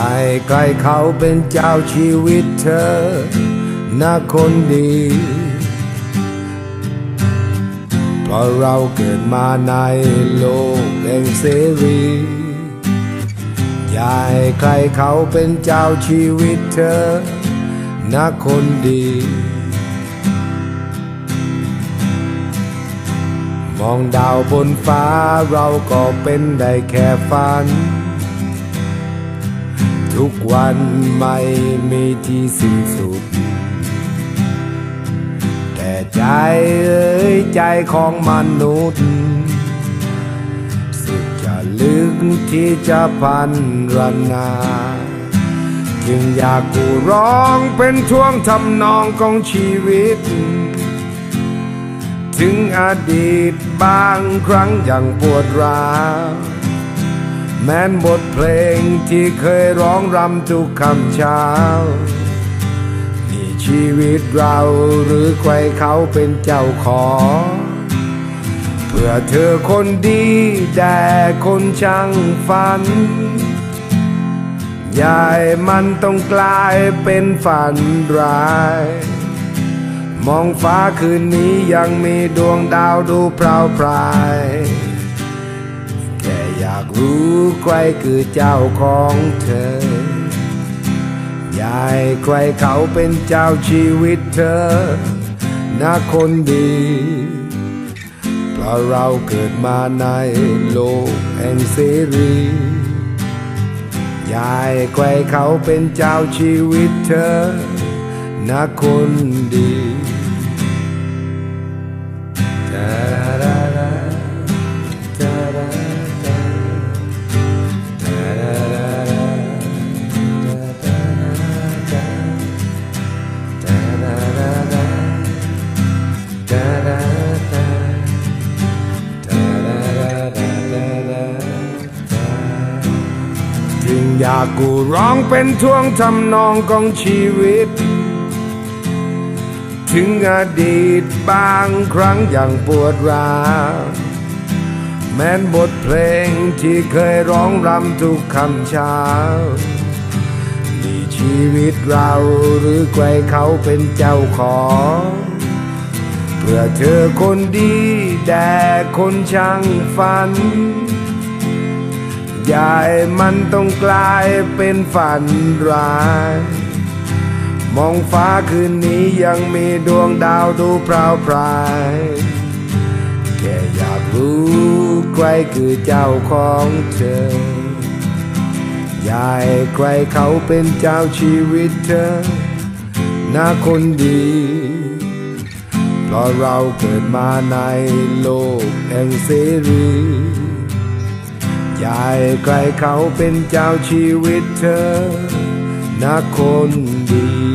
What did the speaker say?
ให้ใครเขาเป็นเจ้าชีวิตเธอนะคนดีเพราะเราเกิดมาในโลกแห่งเสรีอย่าให้ใครเขาเป็นเจ้าชีวิตเธอนะคนดี มองดาวบนฟ้าเราก็เป็นได้แค่ฝัน ทุกวันไม่มีที่สิ้นสุด แต่ใจเอ้ยใจของมนุษย์ สุดจะลึกที่จะพันรนา จึงอยากกูร้องเป็นท่วงทำนองของชีวิต ถึงอดีตบางครั้งย่างปวดร้าว แม้นบทเพลงที่เคยร้องรำทุกคำเช้า นี่ชีวิตเราหรือใครเขาเป็นเจ้าของ เพื่อเธอคนดีแต่คนช่างฝัน ยายมันต้องกลายเป็นฝันร้าย มองฟ้าคืนนี้ยังมีดวงดาวดูพราวพรายแค่อยากรู้ใครคือเจ้าของเธอยายใครเขาเป็นเจ้าชีวิตเธอนะคนดี เพราะเราเกิดมาในโลกแห่งเสรียายใครเขาเป็นเจ้าชีวิตเธอนะคนดี อยากกูร้องเป็นท่วงทำนองของชีวิต ถึงอดีตบางครั้งอย่างปวดร้าวแม้นบทเพลงที่เคยร้องรำทุกคำเช้านี่ชีวิตเราหรือใครเขาเป็นเจ้าของ เพื่อเธอคนดีแต่คนช่างฝัน ยายมันต้องกลายเป็นฝันร้าย มองฟ้าคืนนี้ยังมีดวงดาวดูพราวพรายแค่อยากรู้ใครคือเจ้าของเธอยายใครเขาเป็นเจ้าชีวิตเธอน่าคนดีเพราะเราเกิดมาในโลกแห่งเสรี ยายใครเขาเป็นเจ้าชีวิตเธอนะคนดี